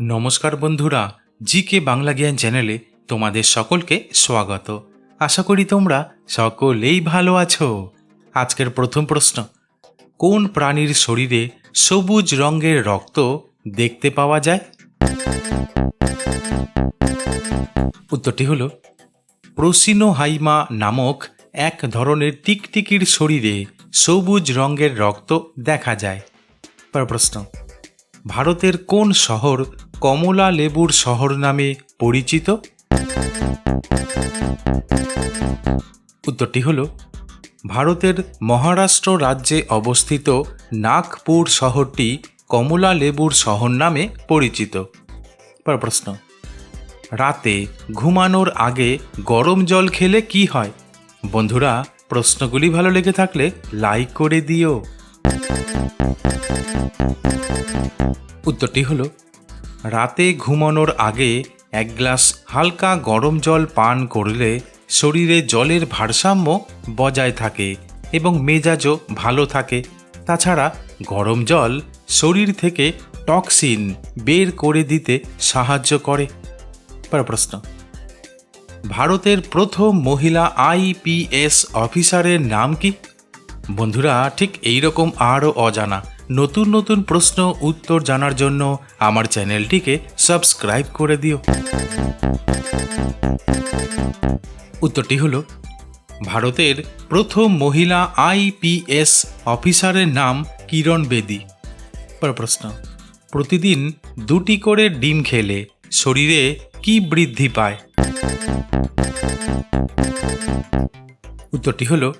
নমস্কার বন্ধুরা জি কে বাংলা জ্ঞান চ্যানেলে তোমাদের সকলকে স্বাগত। আশা করি তোমরা সকলেই ভালো আছো। আজকের প্রথম প্রশ্ন, কোন প্রাণীর শরীরে সবুজ রঙের রক্ত দেখতে পাওয়া যায়? উত্তরটি হল, প্রসিনোহাইমা নামক এক ধরনের টিকটিকির শরীরে সবুজ রঙের রক্ত দেখা যায়। প্রশ্ন, ভারতের কোন শহর কমলা লেবুর শহর নামে পরিচিত? উত্তরটি হল, ভারতের মহারাষ্ট্র রাজ্যে অবস্থিত নাগপুর শহরটি কমলা লেবুর শহর নামে পরিচিত। প্রশ্ন, রাতে ঘুমানোর আগে গরম জল খেলে কি হয়? বন্ধুরা, প্রশ্নগুলি ভালো লেগে থাকলে লাইক করে দিও। উত্তরটি হল রাতে ঘুমানোর আগে এক গ্লাস হালকা গরম জল পান করলে শরীরে জলের ভারসাম্য বজায় থাকে এবং মেজাজও ভালো থাকে। তাছাড়া গরম জল শরীর থেকে টক্সিন বের করে দিতে সাহায্য করে। প্রশ্ন। ভারতের প্রথম মহিলা আইপিএস অফিসারের নাম কি? বন্ধুরা, ঠিক এইরকম আরও অজানা। নতুন নতুন প্রশ্ন, উত্তর জানার জন্য আমার চ্যানেলটিকে সাবস্ক্রাইব করে দিও। উত্তরটি হল, ভারতের প্রথম মহিলা আইপিএস অফিসারের নাম কিরণ বেদি। প্রশ্ন, প্রতিদিন দুটি করে ডিম খেলে শরীরে কি বৃদ্ধি পায়? উত্তরটি হল,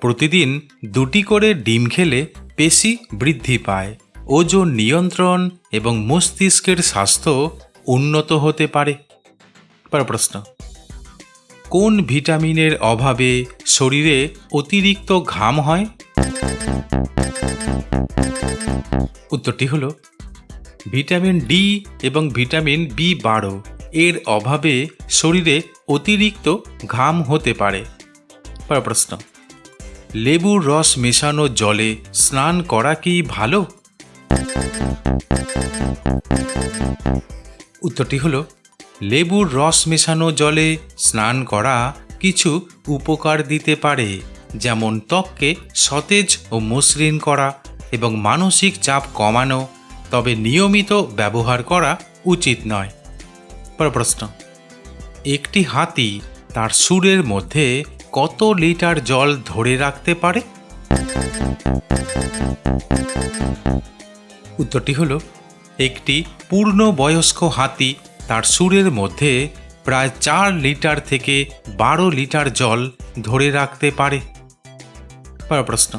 প্রতিদিন দুটি করে ডিম খেলে পেশি বৃদ্ধি পায়। ওজন নিয়ন্ত্রণ এবং মস্তিষ্কের স্বাস্থ্য উন্নত হতে পারে। প্রশ্ন। কোন ভিটামিনের অভাবে শরীরে অতিরিক্ত ঘাম হয়? উত্তরটি হল, ভিটামিন ডি এবং ভিটামিন বি বারো। এর অভাবে শরীরে অতিরিক্ত ঘাম হতে পারে। প্রশ্ন। লেবুর রস মেশানো জলে স্নান করা কি ভালো? উত্তরটি হল, লেবুর রস মেশানো জলে স্নান করা কিছু উপকার দিতে পারে, যেমন ত্বককে সতেজ ও মসৃণ করা এবং মানসিক চাপ কমানো, তবে নিয়মিত ব্যবহার করা উচিত নয়। প্রশ্ন, একটি হাতি তার সুরের মধ্যে কত লিটার জল ধরে রাখতে পারে? উত্তরটি হল, একটি পূর্ণ বয়স্ক হাতি তার সুরের মধ্যে প্রায় চার লিটার থেকে বারো লিটার জল ধরে রাখতে পারে। প্রশ্ন,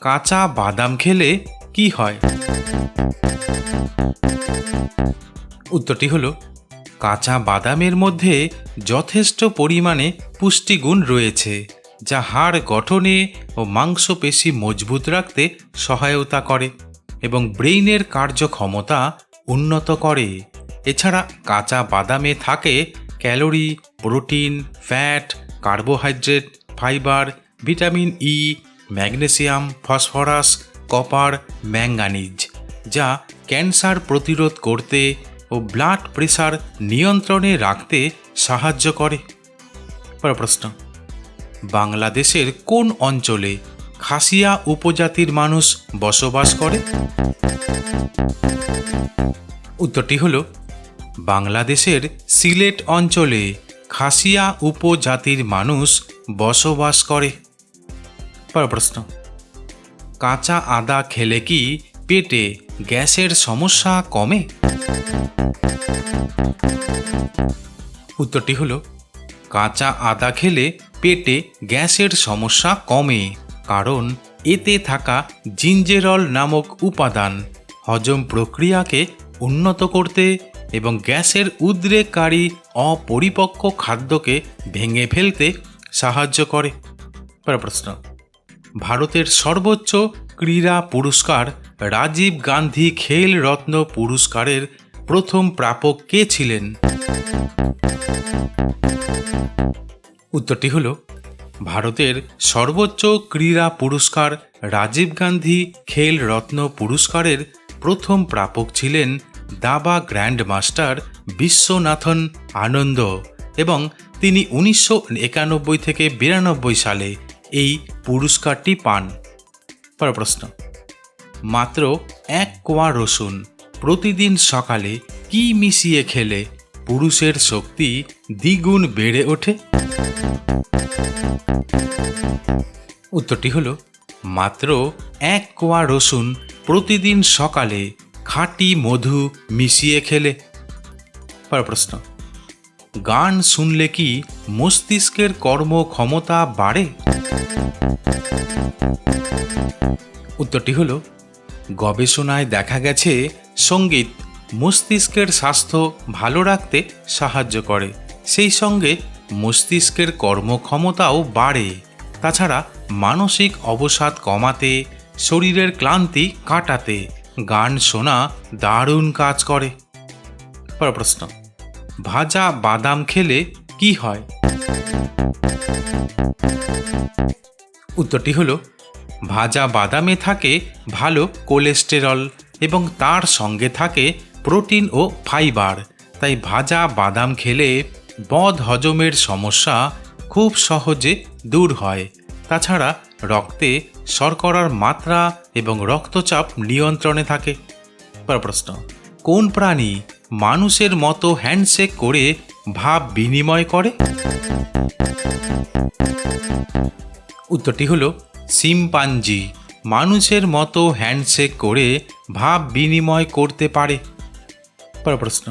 কাঁচা বাদাম খেলে কি হয়? উত্তরটি হলো কাঁচা বাদামের মধ্যে যথেষ্ট পরিমাণে পুষ্টিগুণ রয়েছে, যা হাড় গঠনে ও মাংসপেশি মজবুত রাখতে সহায়তা করে এবং ব্রেইনের কার্যক্ষমতা উন্নত করে। এছাড়া কাঁচা বাদামে থাকে calorie, protein, fat, carbohydrate, fibre, vitamin E, magnesium, phosphorus, copper, manganese, যা ক্যান্সার প্রতিরোধ করতে ও ব্লাড প্রেশার নিয়ন্ত্রণে রাখতে সাহায্য করে। প্রশ্ন। বাংলাদেশের কোন অঞ্চলে খাসিয়া উপজাতির মানুষ বসবাস করে? উত্তরটি হল, বাংলাদেশের সিলেট অঞ্চলে খাসিয়া উপজাতির মানুষ বসবাস করে। প্রশ্ন, কাঁচা আদা খেলে কি পেটে গ্যাসের সমস্যা কমে? উত্তরটি হল, কাঁচা আদা খেলে পেটে গ্যাসের সমস্যা কমে, কারণ এতে থাকা জিঞ্জেরল নামক উপাদান হজম প্রক্রিয়াকে উন্নত করতে এবং গ্যাসের উদ্রেককারী অপরিপক্ক খাদ্যকে ভেঙে ফেলতে সাহায্য করে। প্রশ্ন, ভারতের সর্বোচ্চ ক্রীড়া পুরস্কার রাজীব গান্ধী খেল রত্ন পুরস্কারের প্রথম প্রাপক কে ছিলেন? উত্তরটি হল, ভারতের সর্বোচ্চ ক্রীড়া পুরস্কার রাজীব গান্ধী খেল রত্ন পুরস্কারের প্রথম প্রাপক ছিলেন দাবা গ্র্যান্ড মাস্টার বিশ্বনাথন আনন্দ এবং তিনি উনিশশো একানব্বই থেকে বিরানব্বই সালে এই পুরস্কারটি পান। পরের প্রশ্ন মাত্র এক কোয়া রসুন। প্রতিদিন সকালে কি মিশিয়ে খেলে পুরুষের শক্তি দ্বিগুণ বেড়ে ওঠে? উত্তরটি হলো, মাত্র এক কোয়া রসুন প্রতিদিন সকালে খাঁটি মধু মিশিয়ে খেলে। পরের প্রশ্ন, গান শুনলে কি মস্তিষ্কের কর্মক্ষমতা বাড়ে? উত্তরটি হলো গবেষণায় দেখা গেছে, সংগীত মস্তিষ্কের স্বাস্থ্য ভালো রাখতে সাহায্য করে। সেই সঙ্গে মস্তিষ্কের কর্মক্ষমতাও বাড়ে। তাছাড়া মানসিক অবসাদ কমাতে, শরীরের ক্লান্তি কাটাতে গান শোনা দারুণ কাজ করে। প্রশ্ন, ভাজা বাদাম খেলে কি হয়? উত্তরটি হলো ভাজা বাদামে থাকে ভালো কোলেস্টেরল এবং তার সঙ্গে থাকে প্রোটিন ও ফাইবার। তাই ভাজা বাদাম খেলে বদ হজমের সমস্যা খুব সহজে দূর হয়। তাছাড়া রক্তে শর্করার মাত্রা এবং রক্তচাপ নিয়ন্ত্রণে থাকে। প্রশ্ন, কোন প্রাণী মানুষের মতো হ্যান্ডশেক করে ভাব বিনিময় করে? উত্তরটি হলো সিম্পাঞ্জি মানুষের মতো হ্যান্ডশেক করে ভাব বিনিময় করতে পারে। প্রশ্ন।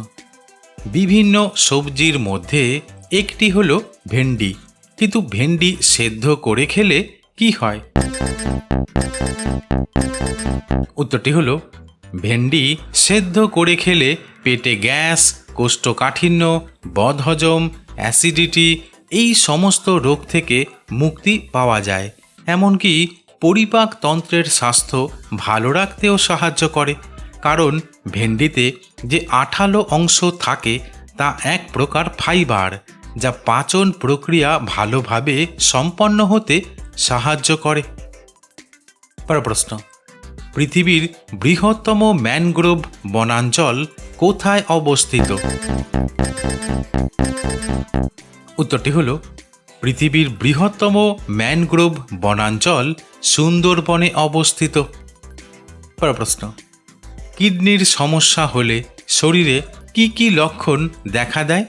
বিভিন্ন সবজির মধ্যে একটি হলো ভেন্ডি, কিন্তু ভেন্ডি সেদ্ধ করে খেলে কি হয়? উত্তরটি হলো, ভেন্ডি সেদ্ধ করে খেলে পেটে গ্যাস, কোষ্ঠকাঠিন্য, বদহজম, অ্যাসিডিটি এই সমস্ত রোগ থেকে মুক্তি পাওয়া যায়। এমনকি পরিপাক তন্ত্রের স্বাস্থ্য ভালো রাখতেও সাহায্য করে। কারণ ভেন্ডিতে যে আঠালো অংশ থাকে, তা এক প্রকার ফাইবার, যা পাচন প্রক্রিয়া ভালোভাবে সম্পন্ন হতে সাহায্য করে। পরের প্রশ্ন, পৃথিবীর বৃহত্তম ম্যানগ্রোভ বনাঞ্চল কোথায় অবস্থিত? উত্তরটি হলো পৃথিবীর বৃহত্তম ম্যানগ্রোভ বনাঞ্চল সুন্দরবনে অবস্থিত। প্রশ্ন, কিডনির সমস্যা হলে শরীরে কি কি লক্ষণ দেখা দেয়?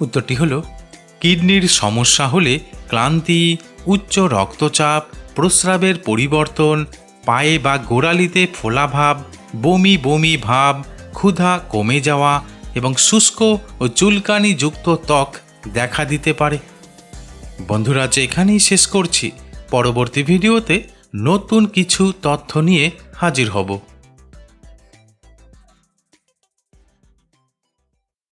উত্তরটি হলো, কিডনির সমস্যা হলে ক্লান্তি, উচ্চ রক্তচাপ, প্রস্রাবের পরিবর্তন, পায়ে বা গোড়ালিতে ফোলাভাব বমি বমি ভাব, ক্ষুধা কমে যাওয়া এবং শুষ্ক ও চুলকানি যুক্ত ত্বক দেখা দিতে পারে। বন্ধুরা এখানেই শেষ করছি। পরবর্তী ভিডিওতে নতুন কিছু তথ্য নিয়ে হাজির হব।